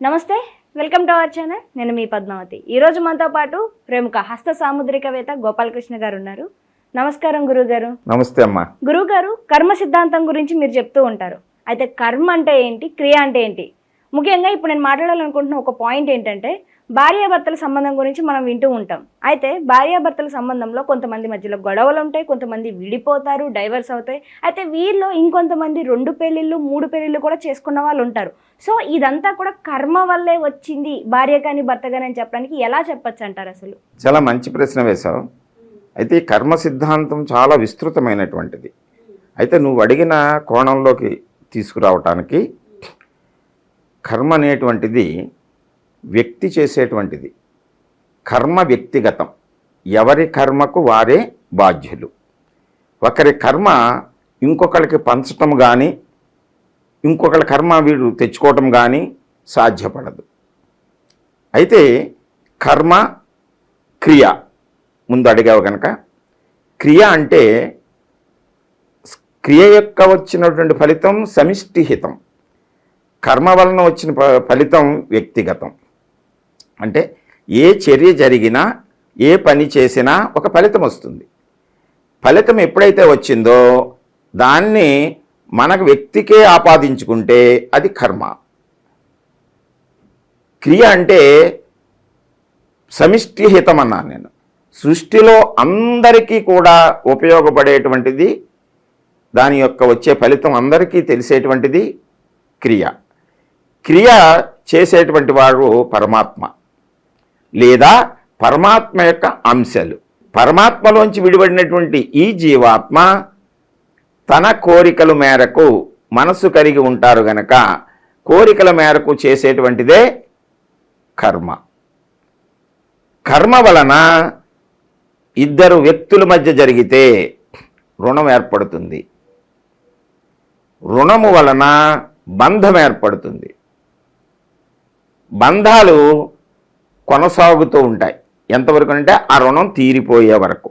నమస్తే welcome to our channel. నేను మీ పద్మావతి. ఈ రోజు మనతో పాటు ప్రముఖ హస్త సాముద్రికవేత్త గోపాలకృష్ణ గారు ఉన్నారు. నమస్కారం గురువు గారు నమస్తే అమ్మా. గురువు గారు కర్మ సిద్ధాంతం గురించి మీరు చెప్తూ ఉంటారు. అయితే కర్మ అంటే ఏంటి? క్రియ అంటే ఏంటి? ముఖ్యంగా ఇప్పుడు నేను మాట్లాడాలనుకుంటున్న ఒక పాయింట్ ఏంటంటే భార్యాభర్తల సంబంధం గురించి మనం వింటూ ఉంటాం. అయితే భార్యాభర్తల సంబంధంలో కొంతమంది మధ్యలో గొడవలు ఉంటాయి కొంతమంది విడిపోతారు డైవర్స్ అవుతాయి. అయితే వీరిలో ఇంకొంతమంది రెండు పెళ్ళిళ్ళు మూడు పెళ్ళిళ్ళు కూడా చేసుకున్న వాళ్ళు ఉంటారు. సో ఇదంతా కూడా కర్మ వల్లే వచ్చింది భార్య కానీ భర్త కానీ అని చెప్పడానికి ఎలా చెప్పచ్చు అంటారు అసలు? చాలా మంచి ప్రశ్న వేశావు. అయితే ఈ కర్మ సిద్ధాంతం చాలా విస్తృతమైనటువంటిది. అయితే నువ్వు అడిగిన కోణంలోకి తీసుకురావటానికి కర్మ అనేటువంటిది వ్యక్తి చేసేటువంటిది. కర్మ వ్యక్తిగతం. ఎవరి కర్మకు వారే బాధ్యులు. ఒకరి కర్మ ఇంకొకరికి పంచటం కానీ ఇంకొకరి కర్మ వీడు తెచ్చుకోవటం కానీ సాధ్యపడదు. అయితే కర్మ క్రియ. ముందు అడిగావు కనుక క్రియ అంటే క్రియ యొక్క వచ్చినటువంటి ఫలితం సమిష్టిహితం కర్మ వలన వచ్చిన ఫ- ఫలితం వ్యక్తిగతం. అంటే ఏ చర్య జరిగినా ఏ పని చేసినా ఒక ఫలితం వస్తుంది. ఫలితం ఎప్పుడైతే వచ్చిందో దాన్ని మనకు వ్యక్తికే ఆపాదించుకుంటే అది కర్మ. క్రియ అంటే సమిష్టి హితం అన్నాను నేను. సృష్టిలో అందరికీ కూడా ఉపయోగపడేటువంటిది దాని యొక్క వచ్చే ఫలితం అందరికీ తెలిసేటువంటిది క్రియ. క్రియ చేసేటువంటి వాడు పరమాత్మ. లేదా పరమాత్మ యొక్క అంశాలు. పరమాత్మలోంచి విడిపడినటువంటి ఈ జీవాత్మ తన కోరికల మేరకు మనసు కలిగి ఉంటారు గనక కోరికల మేరకు చేసేటువంటిదే కర్మ. కర్మ వలన ఇద్దరు వ్యక్తుల మధ్య జరిగితే రుణం ఏర్పడుతుంది. రుణము వలన బంధం ఏర్పడుతుంది. బంధాలు కొనసాగుతూ ఉంటాయి. ఎంతవరకు అంటే ఆ రుణం తీరిపోయే వరకు.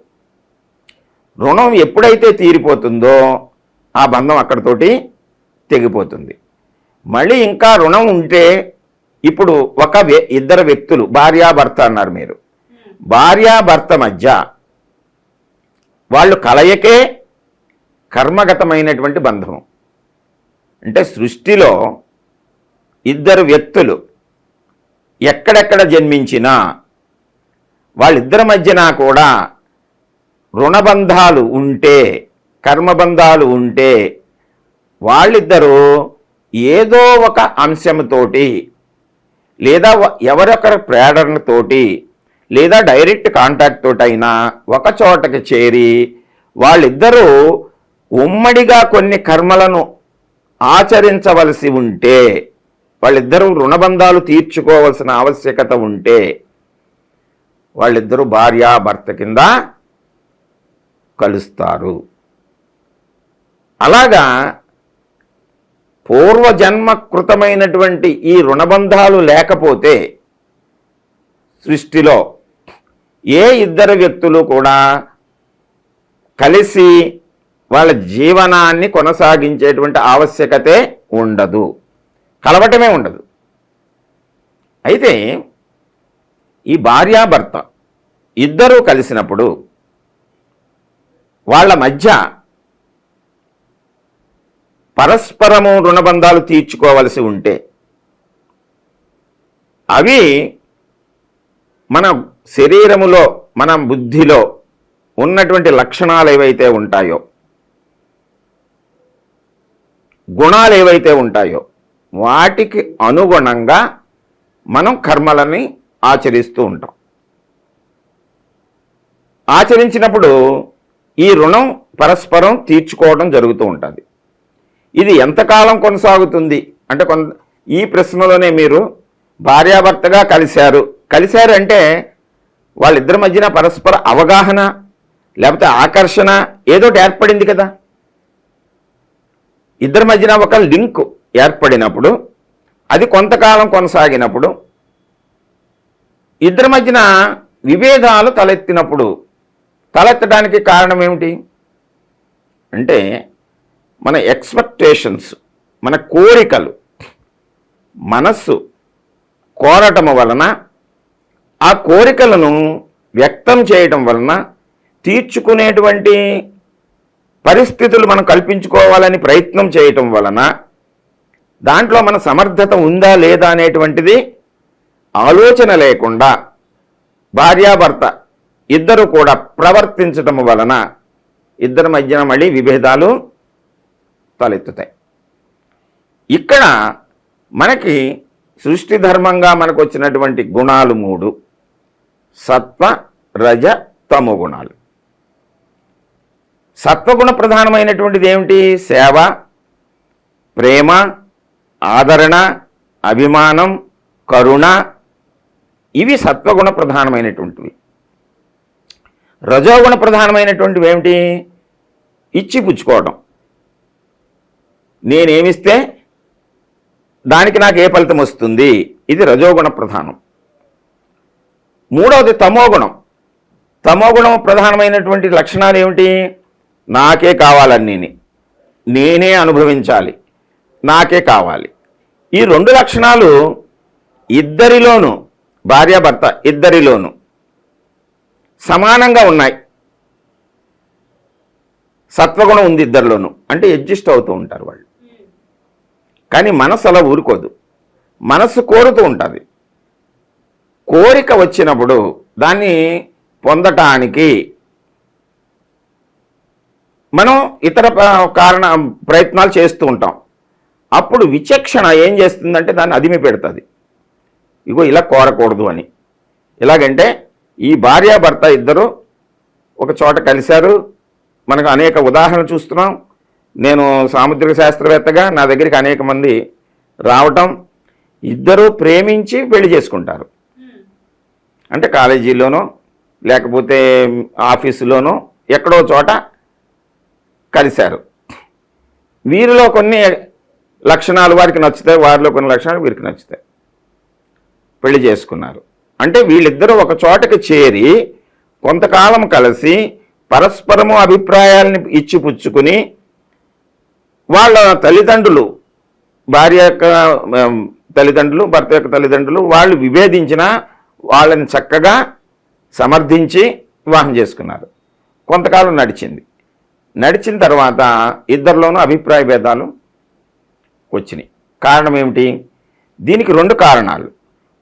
రుణం ఎప్పుడైతే తీరిపోతుందో ఆ బంధం అక్కడితోటి తెగిపోతుంది. మళ్ళీ ఇంకా రుణం ఉంటే ఇప్పుడు ఒక ఇద్దరు వ్యక్తులు భార్యాభర్త అన్నారు మీరు. భార్యాభర్త మధ్య వాళ్ళు కలయికే కర్మగతమైనటువంటి బంధం. అంటే సృష్టిలో ఇద్దరు వ్యక్తులు ఎక్కడెక్కడ జన్మించినా వాళ్ళిద్దరి మధ్యన కూడా రుణబంధాలు ఉంటే కర్మబంధాలు ఉంటే వాళ్ళిద్దరూ ఏదో ఒక అంశంతోటి లేదా ఎవరొకరి ప్రేరణతోటి లేదా డైరెక్ట్ కాంటాక్ట్ తోటైనా ఒక చోటకి చేరి వాళ్ళిద్దరూ ఉమ్మడిగా కొన్ని కర్మలను ఆచరించవలసి ఉంటే వాళ్ళిద్దరూ రుణబంధాలు తీర్చుకోవలసిన ఆవశ్యకత ఉంటే వాళ్ళిద్దరూ భార్యాభర్త కింద కలుస్తారు. అలాగా పూర్వజన్మ కృతమైనటువంటి ఈ రుణబంధాలు లేకపోతే సృష్టిలో ఏ ఇద్దరు వ్యక్తులు కూడా కలిసి వాళ్ళ జీవనాన్ని కొనసాగించేటువంటి ఆవశ్యకతే ఉండదు. కలవటమే ఉండదు. అయితే ఈ భార్యాభర్త ఇద్దరూ కలిసినప్పుడు వాళ్ళ మధ్య పరస్పరము రుణబంధాలు తీర్చుకోవలసి ఉంటే అవి మన శరీరములో మన బుద్ధిలో ఉన్నటువంటి లక్షణాలు ఏవైతే ఉంటాయో గుణాలు ఏవైతే ఉంటాయో వాటికి అనుగుణంగా మనం కర్మలని ఆచరిస్తూ ఉంటాం. ఆచరించినప్పుడు ఈ రుణం పరస్పరం తీర్చుకోవడం జరుగుతూ ఉంటుంది. ఇది ఎంతకాలం కొనసాగుతుంది? అంటే కొంత ఈ ప్రశ్నలోనే మీరు భార్యాభర్తగా కలిశారు. కలిశారు అంటే వాళ్ళిద్దరి మధ్యన పరస్పర అవగాహన లేకపోతే ఆకర్షణ ఏదోటి ఏర్పడింది కదా. ఇద్దరి మధ్యన ఒక లింక్ ఏర్పడినప్పుడు అది కొంతకాలం కొనసాగినప్పుడు ఇద్దరి మధ్యన విభేదాలు తలెత్తినప్పుడు తలెత్తడానికి కారణం ఏమిటి? అంటే మన ఎక్స్పెక్టేషన్స్ మన కోరికలు మనస్సు కోరటం వలన ఆ కోరికలను వ్యక్తం చేయటం వలన తీర్చుకునేటువంటి పరిస్థితులు మనం కల్పించుకోవాలని ప్రయత్నం చేయటం వలన దాంట్లో మన సమర్థత ఉందా లేదా అనేటువంటిది ఆలోచన లేకుండా భార్యాభర్త ఇద్దరు కూడా ప్రవర్తించటం వలన ఇద్దరి మధ్యన మళ్ళీ విభేదాలు తలెత్తుతాయి. ఇక్కడ మనకి సృష్టి ధర్మంగా మనకు వచ్చినటువంటి గుణాలు మూడు. సత్వ రజ తమో గుణాలు. సత్వగుణ ప్రధానమైనటువంటిది ఏమిటి? సేవ ప్రేమ ఆదరణ అభిమానం కరుణ ఇవి సత్వగుణ ప్రధానమైనటువంటివి రజోగుణ ప్రధానమైనటువంటివి ఏమిటి? ఇచ్చి పుచ్చుకోవడం. నేనేమిస్తే దానికి నాకు ఏ ఫలితం వస్తుంది? ఇది రజోగుణ ప్రధానం మూడవది తమోగుణం. తమోగుణం ప్రధానమైనటువంటి లక్షణాలు ఏమిటి? నాకే కావాలన్నీ నేనే అనుభవించాలి. నాకే కావాలి. ఈ రెండు లక్షణాలు ఇద్దరిలోనూ భార్యాభర్త ఇద్దరిలోనూ సమానంగా ఉన్నాయి. సత్వగుణం ఉంది ఇద్దరిలోనూ. అంటే అడ్జస్ట్ అవుతూ ఉంటారు వాళ్ళు. కానీ మనసు అలా ఊరుకోదు. మనసు కోరుతూ ఉంటుంది. కోరిక వచ్చినప్పుడు దాన్ని పొందటానికి మనం ఇతర కారణ ప్రయత్నాలు చేస్తూ ఉంటాం. అప్పుడు విచక్షణ ఏం చేస్తుందంటే దాన్ని అదిమి పెడుతుంది. ఇగో ఇలా కోరకూడదు అని. ఎలాగంటే ఈ భార్యాభర్త ఇద్దరు ఒక చోట కలిశారు. మనకు అనేక ఉదాహరణలు చూస్తున్నాం. నేను సాముద్రిక శాస్త్రవేత్తగా నా దగ్గరికి అనేక మంది రావటం. ఇద్దరు ప్రేమించి పెళ్ళి చేసుకుంటారు. అంటే కాలేజీలోనో లేకపోతే ఆఫీసులోనో ఎక్కడో చోట కలిశారు. వీరిలో కొన్ని లక్షణాలు వారికి నచ్చుతాయి వారిలో కొన్ని లక్షణాలు వీరికి నచ్చుతాయి. పెళ్ళి చేసుకున్నారు. అంటే వీళ్ళిద్దరూ ఒక చోటకి చేరి కొంతకాలం కలిసి పరస్పరము అభిప్రాయాలని ఇచ్చిపుచ్చుకుని వాళ్ళ తల్లిదండ్రులు భార్య యొక్క తల్లిదండ్రులు భర్త యొక్క తల్లిదండ్రులు వాళ్ళు విభేదించిన వాళ్ళని చక్కగా సమర్థించి వివాహం చేసుకున్నారు. కొంతకాలం నడిచింది. నడిచిన తర్వాత ఇద్దరిలోనూ అభిప్రాయ భేదాలు వచ్చినాయి. కారణం ఏమిటి దీనికి రెండు కారణాలు.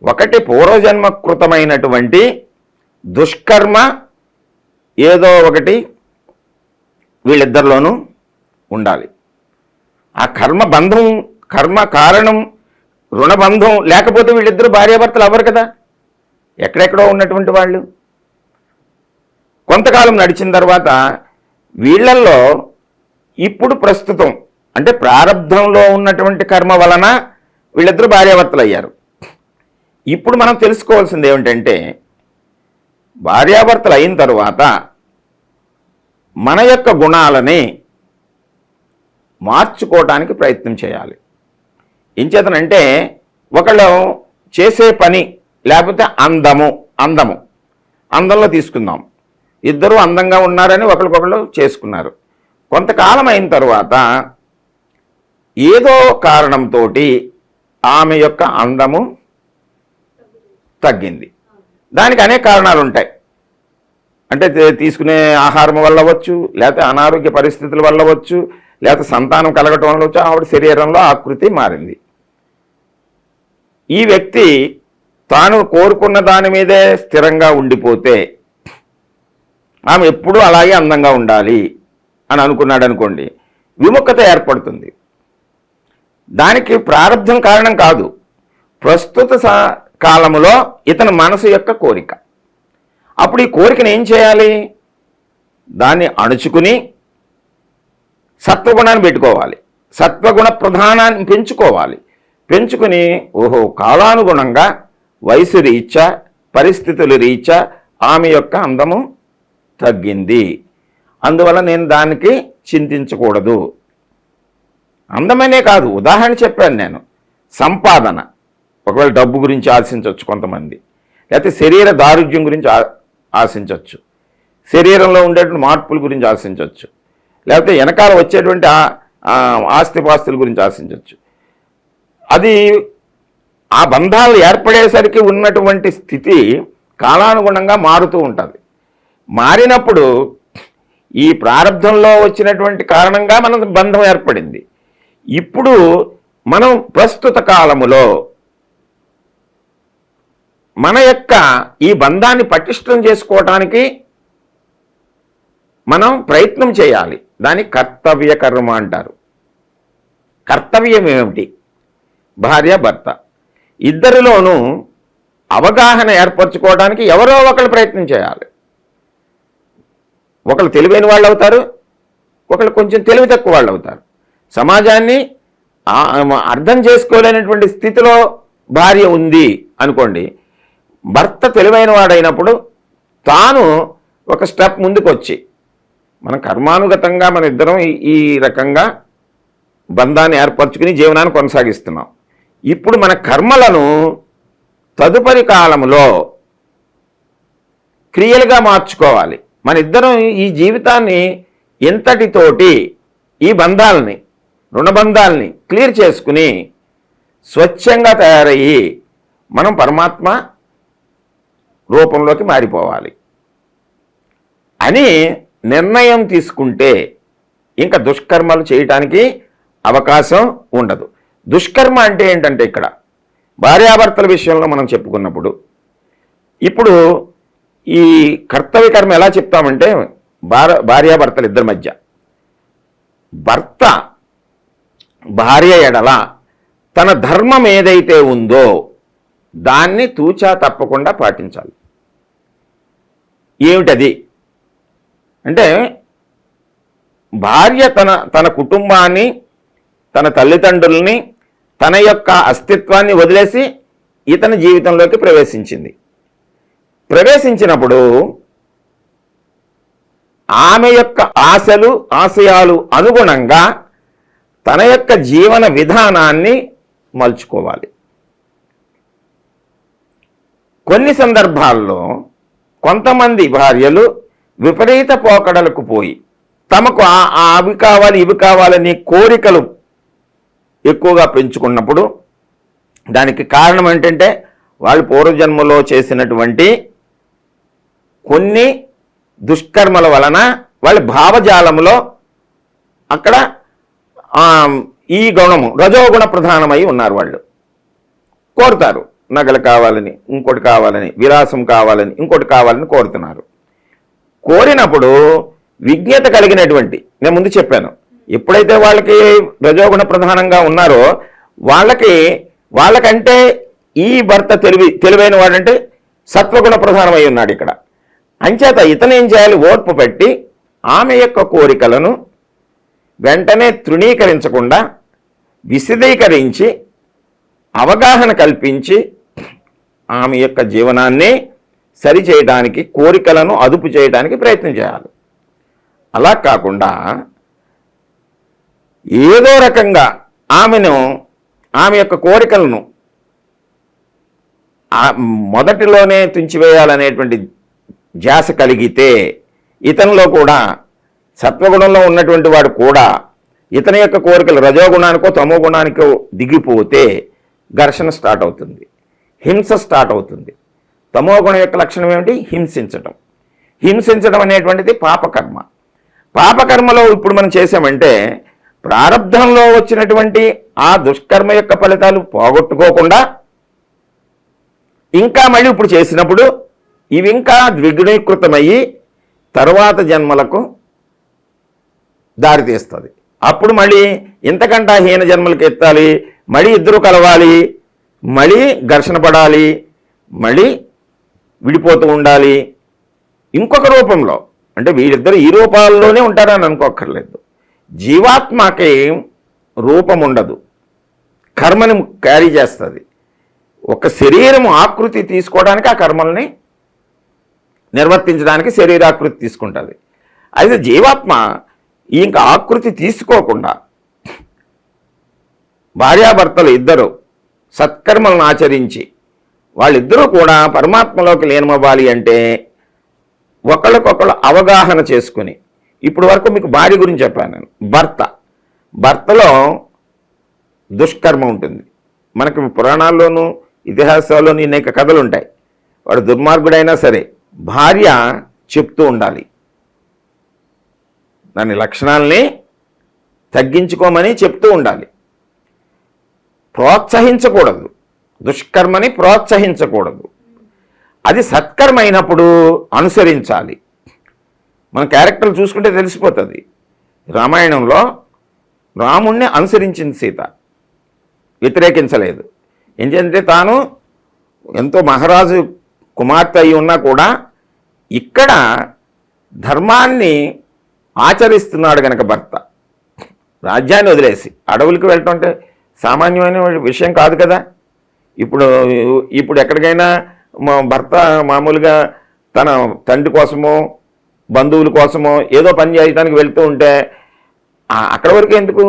ఒకటి పూర్వజన్మ కృతమైనటువంటి దుష్కర్మ ఏదో ఒకటి వీళ్ళిద్దరిలోనూ ఉండాలి. ఆ కర్మ బంధం కర్మ కారణం రుణబంధం లేకపోతే వీళ్ళిద్దరు భార్యాభర్తలు అవ్వరు కదా? ఎక్కడెక్కడో ఉన్నటువంటి వాళ్ళు. కొంతకాలం నడిచిన తర్వాత వీళ్ళల్లో ఇప్పుడు ప్రస్తుతం అంటే ప్రారంధంలో ఉన్నటువంటి కర్మ వలన వీళ్ళిద్దరు భార్యాభర్తలు అయ్యారు ఇప్పుడు మనం తెలుసుకోవాల్సింది ఏమిటంటే భార్యాభర్తలు అయిన తరువాత మన యొక్క గుణాలని మార్చుకోవటానికి ప్రయత్నం చేయాలి. ఏం చేతనంటే ఒకళ్ళు చేసే పని లేకపోతే అందము అందము అందంలో తీసుకుందాం. ఇద్దరు అందంగా ఉన్నారని ఒకరికొకళ్ళు చేసుకున్నారు. కొంతకాలం అయిన తర్వాత ఏదో కారణంతో ఆమె యొక్క అందము తగ్గింది. దానికి అనేక కారణాలు ఉంటాయి అంటే తీసుకునే ఆహారం వల్ల అవ్వచ్చు లేకపోతే అనారోగ్య పరిస్థితుల వల్ల అవ్వచ్చు లేకపోతే సంతానం కలగటం వల్ల వచ్చు ఆవిడ శరీరంలో ఆకృతి మారింది. ఈ వ్యక్తి తాను కోరుకున్న దాని మీదే స్థిరంగా ఉండిపోతే ఆమె ఎప్పుడూ అలాగే అందంగా ఉండాలి అని అనుకున్నాడు అనుకోండి విముఖత ఏర్పడుతుంది. దానికి ప్రారంధం కారణం కాదు. ప్రస్తుత సా- కాలములో ఇతని మనసు యొక్క కోరిక. అప్పుడు ఈ కోరికను ఏం చేయాలి? దాన్ని అణుచుకుని సత్వగుణాన్ని పెట్టుకోవాలి. సత్వగుణ ప్రధానాన్ని పెంచుకోవాలి. పెంచుకుని ఓహో కాలానుగుణంగా వయసు రీత్యా పరిస్థితుల రీత్యా ఆమె యొక్క అందము తగ్గింది. అందువల్ల నేను దానికి చింతించకూడదు. అందమనే కాదు ఉదాహరణ చెప్పాను నేను. సంపాదన. ఒకవేళ డబ్బు గురించి ఆశించవచ్చు కొంతమంది. లేకపోతే శరీర దారుఢ్యం గురించి ఆ- ఆశించవచ్చు. శరీరంలో ఉండేటువంటి మార్పుల గురించి ఆశించవచ్చు. లేకపోతే వెనకాల వచ్చేటువంటి ఆస్తిపాస్తుల గురించి ఆశించవచ్చు. అది ఆ బంధాలు ఏర్పడేసరికి ఉన్నటువంటి స్థితి కాలానుగుణంగా మారుతూ ఉంటుంది. మారినప్పుడు ఈ ప్రారంభంలో వచ్చినటువంటి కారణంగా మన బంధం ఏర్పడింది. ఇప్పుడు మనం ప్రస్తుత కాలములో మన యొక్క ఈ బంధాన్ని పటిష్టం చేసుకోవటానికి మనం ప్రయత్నం చేయాలి. దాని కర్తవ్య కర్మ అంటారు. కర్తవ్యం ఏమిటి? భార్య భర్త. ఇద్దరిలోనూ అవగాహన ఏర్పరచుకోవడానికి ఎవరో ఒకరు ప్రయత్నం చేయాలి. ఒకళ్ళు తెలివైన వాళ్ళు అవుతారు ఒకళ్ళు కొంచెం తెలివి తక్కువ వాళ్ళు అవుతారు సమాజాన్ని అర్థం చేసుకోలేనటువంటి స్థితిలో భార్య ఉంది అనుకోండి భర్త తెలివైన వాడైనప్పుడు తాను ఒక స్టెప్ ముందుకు వచ్చి మన కర్మానుగతంగా మన ఇద్దరం ఈ- ఈ రకంగా బంధాన్ని ఏర్పరచుకుని జీవనాన్ని కొనసాగిస్తున్నాం. ఇప్పుడు మన కర్మలను తదుపరి కాలంలో క్రియలుగా మార్చుకోవాలి. మన ఇద్దరం ఈ జీవితాన్ని ఎంతటితోటి ఈ బంధాలని రుణబంధాలని క్లియర్ చేసుకుని స్వచ్ఛంగా తయారయ్యి మనం పరమాత్మ రూపంలోకి మారిపోవాలి అని నిర్ణయం తీసుకుంటే ఇంకా దుష్కర్మలు చేయటానికి అవకాశం ఉండదు. దుష్కర్మ అంటే ఏంటంటే ఇక్కడ భార్యాభర్తల విషయంలో మనం చెప్పుకున్నప్పుడు ఇప్పుడు ఈ కర్తవ్య కర్మ ఎలా చెప్తామంటే భార భార్యాభర్తలు ఇద్దరి మధ్య. భర్త భార్య ఎడల తన ధర్మం ఏదైతే ఉందో దాన్ని తూచా తప్పకుండా పాటించాలి. ఏమిటది? అంటే భార్య తన తన కుటుంబాన్ని తన తల్లిదండ్రుల్ని తన యొక్క అస్తిత్వాన్ని వదిలేసి ఇతని జీవితంలోకి ప్రవేశించింది. ప్రవేశించినప్పుడు ఆమె యొక్క ఆశలు ఆశయాలు అనుగుణంగా తన యొక్క జీవన విధానాన్ని మలుచుకోవాలి. కొన్ని సందర్భాల్లో కొంతమంది భార్యలు విపరీత పోకడలకు పోయి తమకు ఆ- అవి కావాలి ఇవి కావాలని కోరికలు ఎక్కువగా పెంచుకున్నప్పుడు దానికి కారణం ఏంటంటే వాళ్ళు పూర్వజన్మలో చేసినటువంటి కొన్ని దుష్కర్మల వలన వాళ్ళ భావజాలంలో అక్కడ ఈ గుణము రజోగుణ ప్రధానమై ఉన్నారు వాళ్ళు. కోరుతారు. నగలు కావాలని ఇంకోటి కావాలని విలాసం కావాలని ఇంకోటి కావాలని కోరుతున్నారు. కోరినప్పుడు విజ్ఞత కలిగినటువంటి నేను ముందు చెప్పాను ఎప్పుడైతే వాళ్ళకి రజోగుణ ప్రధానంగా ఉన్నారో వాళ్ళకి వాళ్ళకంటే ఈ భర్త తెలివి తెలివైన వాడంటే సత్వగుణ ప్రధానమై ఉన్నాడు ఇక్కడ. అంచేత ఇతను ఏం చేయాలి? ఓర్పు పెట్టి ఆమె యొక్క కోరికలను వెంటనే తృణీకరించకుండా విశదీకరించి అవగాహన కల్పించి ఆమె యొక్క జీవనాన్ని సరిచేయడానికి కోరికలను అదుపు చేయడానికి ప్రయత్నం చేయాలి. అలా కాకుండా ఏదో రకంగా ఆమెను ఆమె యొక్క కోరికలను ఆ మొదటిలోనే తుంచివేయాలనేటువంటి ధ్యాస కలిగితే ఇతనిలో కూడా సత్వగుణంలో ఉన్నటువంటి వాడు కూడా ఇతని యొక్క కోరికలు రజోగుణానికో తమో గుణానికో దిగిపోతే ఘర్షణ స్టార్ట్ అవుతుంది. హింస స్టార్ట్ అవుతుంది. తమో గుణం యొక్క లక్షణం ఏమిటి? హింసించటం. హింసించడం అనేటువంటిది పాపకర్మ. పాపకర్మలో ఇప్పుడు మనం చేసామంటే ప్రారంధంలో వచ్చినటువంటి ఆ దుష్కర్మ యొక్క ఫలితాలు పోగొట్టుకోకుండా ఇంకా మళ్ళీ ఇప్పుడు చేసినప్పుడు ఇవి ఇంకా ద్విగుణీకృతమయ్యి తరువాత జన్మలకు దారితీస్తుంది. అప్పుడు మళ్ళీ ఇంతకంటా హీన జన్మలకు ఎత్తాలి మళ్ళీ ఇద్దరు కలవాలి మళ్ళీ ఘర్షణ పడాలి మళ్ళీ విడిపోతూ ఉండాలి. ఇంకొక రూపంలో అంటే వీళ్ళిద్దరు ఈ రూపాల్లోనే ఉంటారని అనుకోక్కర్లేదు. జీవాత్మకి రూపం ఉండదు. కర్మని క్యారీ చేస్తుంది. ఒక శరీరం ఆకృతి తీసుకోవడానికి ఆ కర్మల్ని నిర్వర్తించడానికి శరీరాకృతి తీసుకుంటుంది. అయితే జీవాత్మ ఇంకా ఆకృతి తీసుకోకుండా భార్యాభర్తలు ఇద్దరు సత్కర్మలను ఆచరించి వాళ్ళిద్దరూ కూడా పరమాత్మలోకి లీనమవ్వాలి అంటే ఒకళ్ళకొకళ్ళు అవగాహన చేసుకుని ఇప్పుడు వరకు మీకు భార్య గురించి చెప్పాను నేను భర్త. భర్తలో దుష్కర్మ ఉంటుంది. మనకి పురాణాల్లోనూ ఇతిహాసాల్లోనూ అనేక కథలు ఉంటాయి వాడు దుర్మార్గుడైనా సరే భార్య చెప్తూ ఉండాలి. దాని లక్షణాలని తగ్గించుకోమని చెప్తూ ఉండాలి. ప్రోత్సహించకూడదు. దుష్కర్మని ప్రోత్సహించకూడదు. అది సత్కర్మ అయినప్పుడు అనుసరించాలి. మన క్యారెక్టర్లు చూసుకుంటే తెలిసిపోతుంది. రామాయణంలో రాముణ్ణి అనుసరించింది సీత. వ్యతిరేకించలేదు. ఏంటంటే తాను ఎంతో మహారాజు కుమార్తె అయి ఉన్నా కూడా ఇక్కడ ధర్మాన్ని ఆచరిస్తున్నాడు గనక భర్త. రాజ్యాన్ని వదిలేసి అడవులకు వెళ్ళటం అంటే సామాన్యమైన విషయం కాదు కదా. ఇప్పుడు ఇప్పుడు ఎక్కడికైనా మా భర్త మామూలుగా తన తండ్రి కోసమో బంధువుల కోసమో ఏదో పని చేయడానికి వెళ్తూ ఉంటే అక్కడ వరకు ఎందుకు?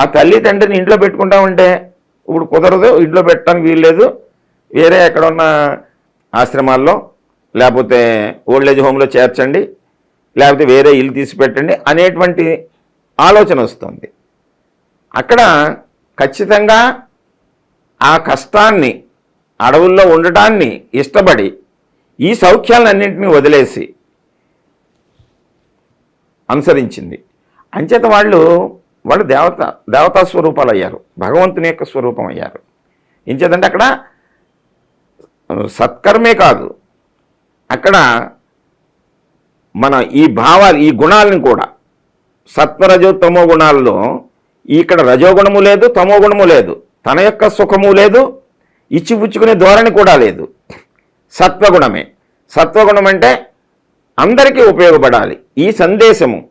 ఆ తల్లి తండ్రిని ఇంట్లో పెట్టుకుంటా ఉంటే ఇప్పుడు కుదరదు ఇంట్లో పెట్టడానికి వీల్లేదు. వేరే ఎక్కడ ఉన్న ఆశ్రమాల్లో లేకపోతే ఓల్డ్ ఏజ్ హోమ్లో చేర్చండి. లేకపోతే వేరే ఇల్లు తీసి పెట్టండి అనేటువంటి ఆలోచన వస్తుంది. అక్కడ ఖచ్చితంగా ఆ కష్టాన్ని అడవుల్లో ఉండటాన్ని ఇష్టపడి ఈ సౌఖ్యాలన్నింటినీ వదిలేసి అనుసరించింది. అంచేత వాళ్ళు వాళ్ళు దేవత దేవతా స్వరూపాలు అయ్యారు భగవంతుని యొక్క స్వరూపం అయ్యారు ఇంచేతంటే అక్కడ సత్కర్మే కాదు. అక్కడ మన ఈ భావాలు ఈ గుణాలను కూడా. సత్వరజో తమో గుణాల్లో ఇక్కడ రజోగుణము లేదు తమో గుణము లేదు. తన యొక్క సుఖము లేదు ఇచ్చిపుచ్చుకునే ధోరణి కూడా లేదు. సత్వగుణమే. సత్వగుణం అంటే అందరికీ ఉపయోగపడాలి. ఈ సందేశము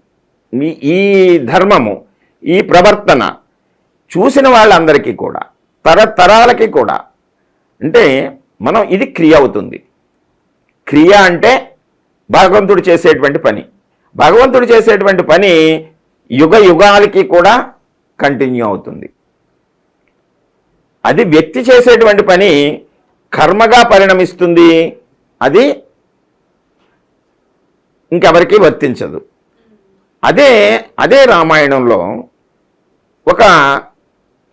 ఈ- ఈ ధర్మము ఈ ప్రవర్తన చూసిన వాళ్ళందరికీ కూడా తరతరాలకి కూడా. అంటే మనం ఇది క్రియ అవుతుంది. క్రియ అంటే భగవంతుడు చేసేటువంటి పని. భగవంతుడు చేసేటువంటి పని యుగ యుగాలకి కూడా కంటిన్యూ అవుతుంది. అది వ్యక్తి చేసేటువంటి పని కర్మగా పరిణమిస్తుంది అది ఇంకెవరికి వర్తించదు. అదే అదే రామాయణంలో ఒక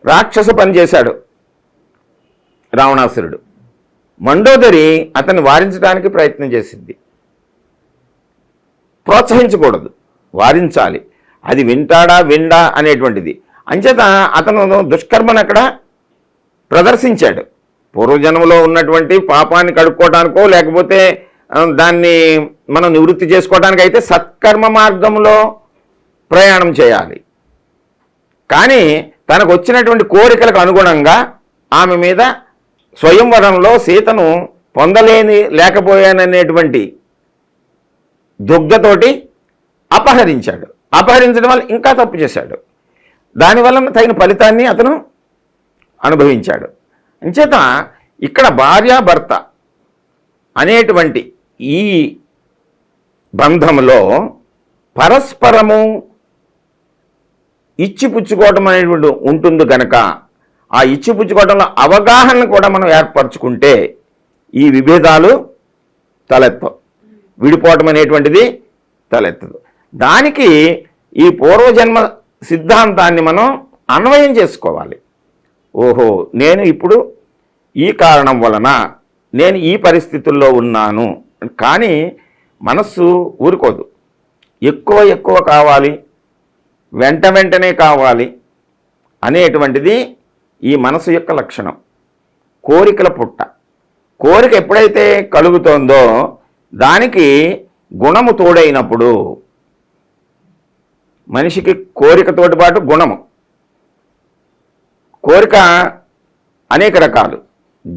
రాక్షస పని చేశాడు రావణాసురుడు. మండోదరి అతన్ని వారించడానికి ప్రయత్నం చేసింది. ప్రోత్సహించకూడదు. వారించాలి అది వింటాడా విండా అనేటువంటిది. అంచేత అతను దుష్కర్మను అక్కడ ప్రదర్శించాడు. పూర్వజన్మలో ఉన్నటువంటి పాపాన్ని కడుక్కోవటానికో లేకపోతే దాన్ని మనం నివృత్తి చేసుకోవడానికి అయితే సత్కర్మ మార్గంలో ప్రయాణం చేయాలి. కానీ తనకు వచ్చినటువంటి కోరికలకు అనుగుణంగా ఆమె మీద స్వయంవరంలో సీతను పొందలేని లేకపోయాననేటువంటి దుగ్గతోటి అపహరించాడు. అపహరించడం వల్ల ఇంకా తప్పు చేశాడు. దానివల్ల తగిన ఫలితాన్ని అతను అనుభవించాడు. అంచేత ఇక్కడ భార్యాభర్త అనేటువంటి ఈ బంధంలో పరస్పరము ఇచ్చిపుచ్చుకోవటం అనేటువంటి ఉంటుంది కనుక ఆ ఇచ్చిపుచ్చుకోవడంలో అవగాహన కూడా మనం ఏర్పరచుకుంటే ఈ విభేదాలు తలెత్తవు విడిపోవటం అనేటువంటిది తలెత్తదు. దానికి ఈ పూర్వజన్మ సిద్ధాంతాన్ని మనం అన్వయం చేసుకోవాలి. ఓహో నేను ఇప్పుడు ఈ కారణం వలన నేను ఈ పరిస్థితుల్లో ఉన్నాను. కానీ మనస్సు ఊరుకోదు. ఎక్కువ ఎక్కువ కావాలి. వెంట వెంటనే కావాలి అనేటువంటిది ఈ మనసు యొక్క లక్షణం. కోరికల పుట్ట. కోరిక ఎప్పుడైతే కలుగుతోందో దానికి గుణము తోడైనప్పుడు మనిషికి కోరికతోటి పాటు గుణము. కోరిక అనేక రకాలు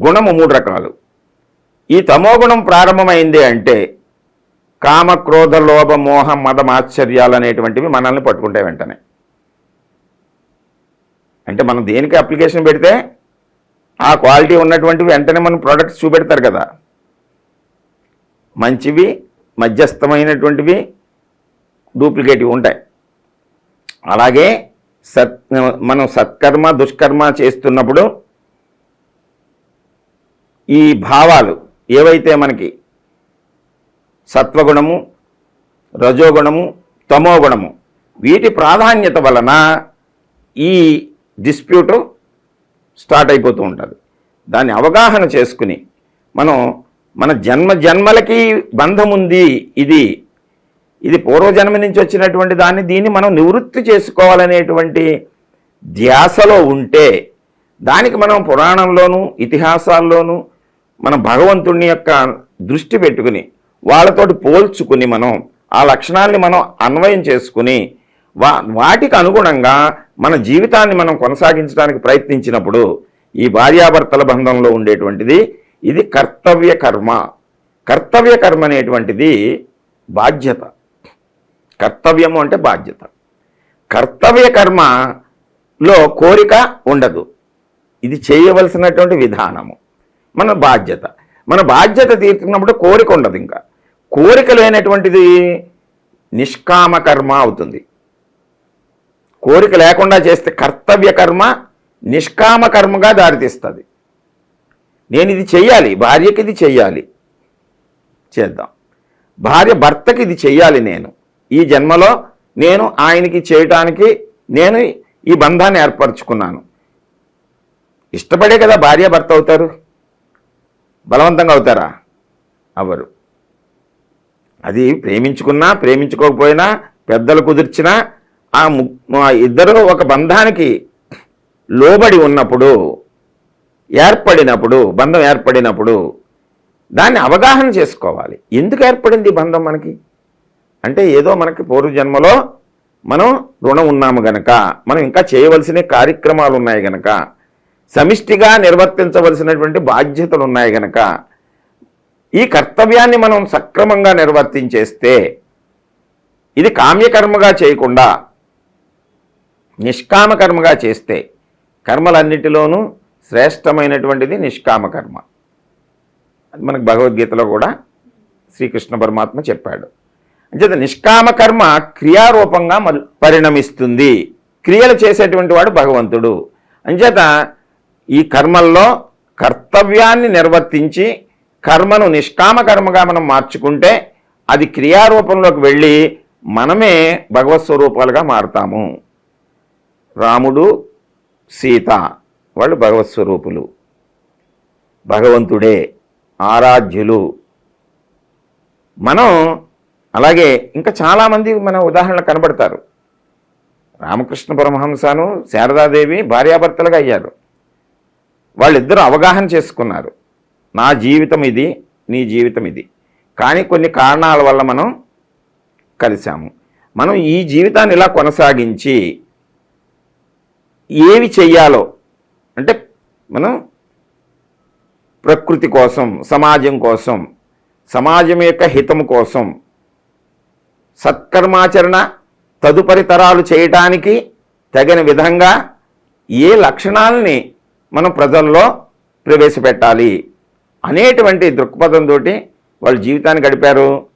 గుణము మూడు రకాలు. ఈ తమోగుణం ప్రారంభమైంది అంటే కామ క్రోధ లోభ మోహ మదం ఆశ్చర్యాలు అనేటువంటివి మనల్ని పట్టుకుంటాయి వెంటనే. అంటే మనం దేనికి అప్లికేషన్ పెడితే ఆ క్వాలిటీ ఉన్నటువంటివి వెంటనే మనం ప్రోడక్ట్స్ చూపెడతారు కదా. మంచివి మధ్యస్థమైనటువంటివి డూప్లికేటివ్ ఉంటాయి. అలాగే సత్ మనం సత్కర్మ దుష్కర్మ చేస్తున్నప్పుడు ఈ భావాలు ఏవైతే మనకి సత్వగుణము రజోగుణము తమోగుణము వీటి ప్రాధాన్యత వలన ఈ డిస్ప్యూటు స్టార్ట్ అయిపోతూ ఉంటుంది. దాన్ని అవగాహన చేసుకుని మనం మన జన్మ జన్మలకి బంధం ఉంది ఇది. ఇది పూర్వజన్మ నుంచి వచ్చినటువంటి దాన్ని దీన్ని మనం నివృత్తి చేసుకోవాలనేటువంటి ధ్యాసలో ఉంటే దానికి మనం పురాణంలోనూ ఇతిహాసాల్లోనూ మన భగవంతుని యొక్క దృష్టి పెట్టుకుని వాళ్ళతోటి పోల్చుకుని మనం ఆ లక్షణాల్ని మనం అన్వయం చేసుకుని వా వాటికి అనుగుణంగా మన జీవితాన్ని మనం కొనసాగించడానికి ప్రయత్నించినప్పుడు ఈ భార్యాభర్తల బంధంలో ఉండేటువంటిది ఇది కర్తవ్య కర్మ. కర్తవ్య కర్మ అనేటువంటిది బాధ్యత. కర్తవ్యము అంటే బాధ్యత. కర్తవ్య కర్మలో కోరిక ఉండదు. ఇది చేయవలసినటువంటి విధానము. మన బాధ్యత. మన బాధ్యత తీర్చుకున్నప్పుడు కోరిక ఉండదు ఇంకా. కోరిక లేనటువంటిది నిష్కామ కర్మ అవుతుంది. కోరిక లేకుండా చేస్తే కర్తవ్య కర్మ నిష్కామ కర్మగా దారితీస్తుంది. నేను ఇది చెయ్యాలి భార్యకి ఇది చెయ్యాలి. చేద్దాం. భార్య భర్తకి ఇది చెయ్యాలి నేను. ఈ జన్మలో నేను ఆయనకి చేయటానికి నేను ఈ బంధాన్ని ఏర్పరచుకున్నాను. ఇష్టపడే కదా భార్య భర్త అవుతారు? బలవంతంగా అవుతారా? అవరు అది ప్రేమించుకున్నా ప్రేమించుకోకపోయినా పెద్దలు కుదిర్చినా ఆ ము- ఆ ఇద్దరు ఒక బంధానికి లోబడి ఉన్నప్పుడు ఏర్పడినప్పుడు బంధం ఏర్పడినప్పుడు దాన్ని అవగాహన చేసుకోవాలి. ఎందుకు ఏర్పడింది ఈ బంధం మనకి? అంటే ఏదో మనకి పూర్వజన్మలో మనం రుణం ఉన్నాము గనక మనం ఇంకా చేయవలసిన కార్యక్రమాలు ఉన్నాయి గనక సమిష్టిగా నిర్వర్తించవలసినటువంటి బాధ్యతలు ఉన్నాయి గనక ఈ కర్తవ్యాన్ని మనం సక్రమంగా నిర్వర్తించేస్తే ఇది కామ్యకర్మగా చేయకుండా నిష్కామకర్మగా చేస్తే కర్మలన్నిటిలోనూ శ్రేష్టమైనటువంటిది నిష్కామ కర్మ. అది మనకు భగవద్గీతలో కూడా శ్రీకృష్ణ పరమాత్మ చెప్పాడు. అంచేత నిష్కామ కర్మ క్రియారూపంగా పరిణమిస్తుంది. క్రియలు చేసేటువంటి వాడు భగవంతుడు. అంచేత ఈ కర్మల్లో కర్తవ్యాన్ని నిర్వర్తించి కర్మను నిష్కామ కర్మగా మనం మార్చుకుంటే అది క్రియారూపంలోకి వెళ్ళి మనమే భగవత్ స్వరూపాలుగా మారుతాము. రాముడు సీత. వాళ్ళు భగవత్ స్వరూపులు. భగవంతుడే ఆరాధ్యులు. మనం అలాగే ఇంకా చాలామంది మన ఉదాహరణలు కనబడతారు. రామకృష్ణ పరమహంసను శారదాదేవి భార్యాభర్తలుగా అయ్యారు. వాళ్ళిద్దరూ అవగాహన చేసుకున్నారు. నా జీవితం ఇది నీ జీవితం ఇది. కానీ కొన్ని కారణాల వల్ల మనం కలిసాము మనం ఈ జీవితాన్ని ఇలా కొనసాగించి ఏవి చెయ్యాలో అంటే మనం ప్రకృతి కోసం సమాజం కోసం సమాజం యొక్క హితం కోసం సత్కర్మాచరణ తదుపరి తరాలు చేయటానికి తగిన విధంగా ఏ లక్షణాలని మనం ప్రజల్లో ప్రవేశపెట్టాలి అనేటువంటి దృక్పథంతో వాళ్ళ జీవితాన్ని గడిపారు.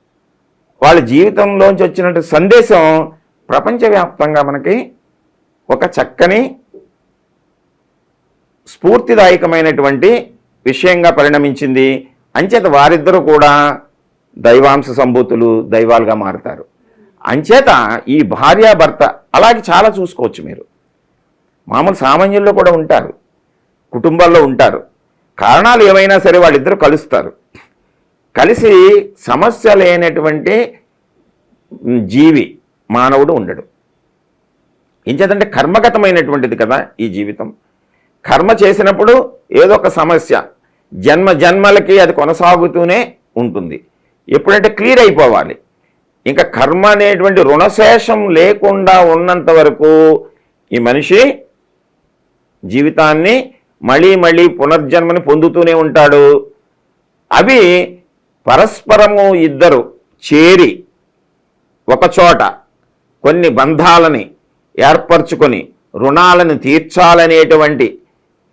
వాళ్ళ జీవితంలోంచి వచ్చినట్టు సందేశం ప్రపంచవ్యాప్తంగా మనకి ఒక చక్కని స్ఫూర్తిదాయకమైనటువంటి విషయంగా పరిణమించింది. అంచేత వారిద్దరూ కూడా దైవాంశ సంభూతులు దైవాలుగా మారుతారు. అంచేత ఈ భార్యాభర్త అలాగే చాలా చూసుకోవచ్చు మీరు. మామూలు సామాన్యుల్లో కూడా ఉంటారు. కుటుంబాల్లో ఉంటారు. కారణాలు ఏమైనా సరే వాళ్ళిద్దరూ కలుస్తారు. కలిసి సమస్య లేనటువంటి జీవి మానవుడు ఉండడు. ఇంచేతంటే కర్మగతమైనటువంటిది కదా ఈ జీవితం. కర్మ చేసినప్పుడు ఏదో ఒక సమస్య. జన్మ జన్మలకి అది కొనసాగుతూనే ఉంటుంది. ఎప్పుడంటే క్లియర్ అయిపోవాలి. ఇంకా కర్మ అనేటువంటి రుణశేషం లేకుండా ఉన్నంత వరకు ఈ మనిషి జీవితాన్ని మళ్ళీ మళ్ళీ పునర్జన్మని పొందుతూనే ఉంటాడు. అవి పరస్పరము ఇద్దరు చేరి ఒకచోట కొన్ని బంధాలని ఏర్పరచుకొని రుణాలను తీర్చాలనేటువంటి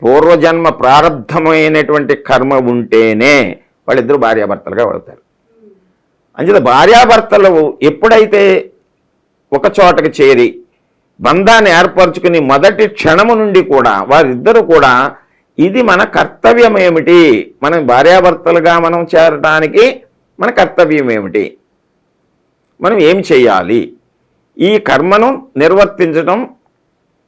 పూర్వజన్మ ప్రారంధమైనటువంటి కర్మ ఉంటేనే వాళ్ళిద్దరు భార్యాభర్తలుగా అవుతారు. అంచేత భార్యాభర్తలు ఎప్పుడైతే ఒక చోటకి చేరి బంధాన్ని ఏర్పరచుకుని మొదటి క్షణము నుండి కూడా వారిద్దరూ కూడా ఇది మన కర్తవ్యం ఏమిటి మనం భార్యాభర్తలుగా మనం చేరటానికి మన కర్తవ్యం ఏమిటి మనం ఏం చేయాలి? ఈ కర్మను నిర్వర్తించడం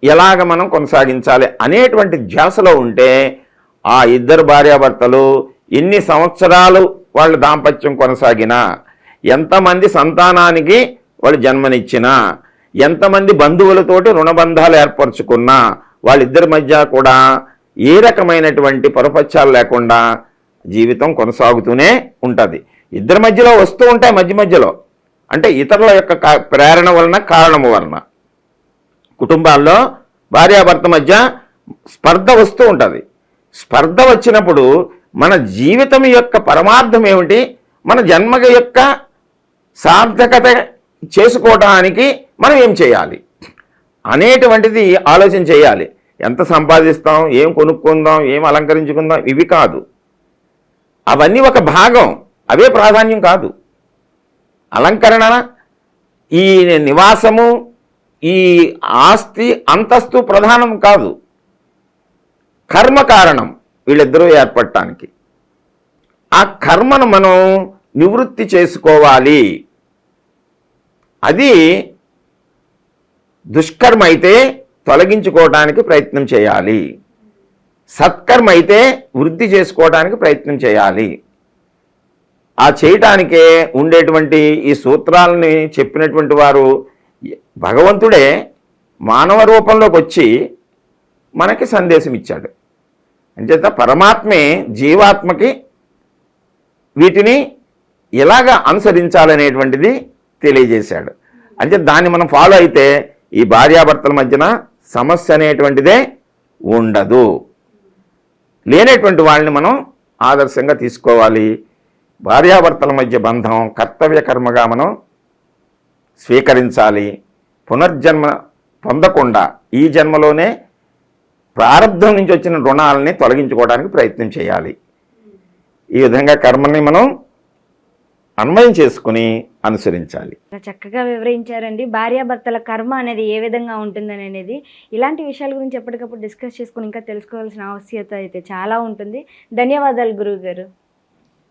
ఎలాగ మనం కొనసాగించాలి అనేటువంటి ధ్యాసలో ఉంటే ఆ ఇద్దరు భార్యాభర్తలు ఎన్ని సంవత్సరాలు వాళ్ళ దాంపత్యం కొనసాగినా ఎంతమంది సంతానానికి వాళ్ళు జన్మనిచ్చినా ఎంతమంది బంధువులతోటి రుణబంధాలు ఏర్పరచుకున్నా వాళ్ళిద్దరి మధ్య కూడా ఏ రకమైనటువంటి పరపత్యాలు లేకుండా జీవితం కొనసాగుతూనే ఉంటుంది. ఇద్దరి మధ్యలో వస్తూ ఉంటాయి మధ్య మధ్యలో. అంటే ఇతరుల యొక్క కా- ప్రేరణ వలన కారణము వలన. కుటుంబాల్లో భార్యాభర్త మధ్య స్పర్ధ వస్తూ ఉంటుంది. స్పర్ధ వచ్చినప్పుడు మన జీవితం యొక్క పరమార్థం ఏమిటి? మన జన్మ యొక్క సార్థకత చేసుకోవడానికి మనం ఏం చేయాలి? అనేటువంటిది ఆలోచన చేయాలి. ఎంత సంపాదిస్తాం? ఏం కొనుక్కుందాం? ఏం అలంకరించుకుందాం? ఇవి కాదు. అవన్నీ ఒక భాగం. అవే ప్రాధాన్యం కాదు. అలంకరణ ఈ నివాసము ఈ ఆస్తి అంతస్తు ప్రధానం కాదు. కర్మ కారణం వీళ్ళిద్దరూ ఏర్పడటానికి. ఆ కర్మను మనం నివృత్తి చేసుకోవాలి. అది దుష్కర్మ అయితే తొలగించుకోవడానికి ప్రయత్నం చేయాలి. సత్కర్మ అయితే వృద్ధి చేసుకోవడానికి ప్రయత్నం చేయాలి. ఆ చేయటానికే ఉండేటువంటి ఈ సూత్రాలని చెప్పినటువంటి వారు భగవంతుడే మానవ రూపంలోకి వచ్చి మనకి సందేశం ఇచ్చాడు. అంచేత పరమాత్మే జీవాత్మకి వీటిని ఎలాగ అనుసరించాలనేటువంటిది తెలియజేశాడు. అంటే దాన్ని మనం ఫాలో అయితే ఈ భార్యాభర్తల మధ్యన సమస్య అనేటువంటిదే ఉండదు. లేనటువంటి వాళ్ళని మనం ఆదర్శంగా తీసుకోవాలి. భార్యాభర్తల మధ్య బంధం కర్తవ్య కర్మగా మనం స్వీకరించాలి. పునర్జన్మ పొందకుండా ఈ జన్మలోనే ప్రారంధం నుంచి వచ్చిన రుణాలని తొలగించుకోవడానికి ప్రయత్నం చేయాలి. ఈ విధంగా కర్మని మనం అన్వయం చేసుకుని అనుసరించాలి. చక్కగా వివరించారండి. భార్యాభర్తల కర్మ అనేది ఏ విధంగా ఉంటుందని అనేది ఇలాంటి విషయాల గురించి ఎప్పటికప్పుడు డిస్కస్ చేసుకుని ఇంకా తెలుసుకోవాల్సిన ఆవశ్యకత అయితే చాలా ఉంటుంది. ధన్యవాదాలు గురువు గారు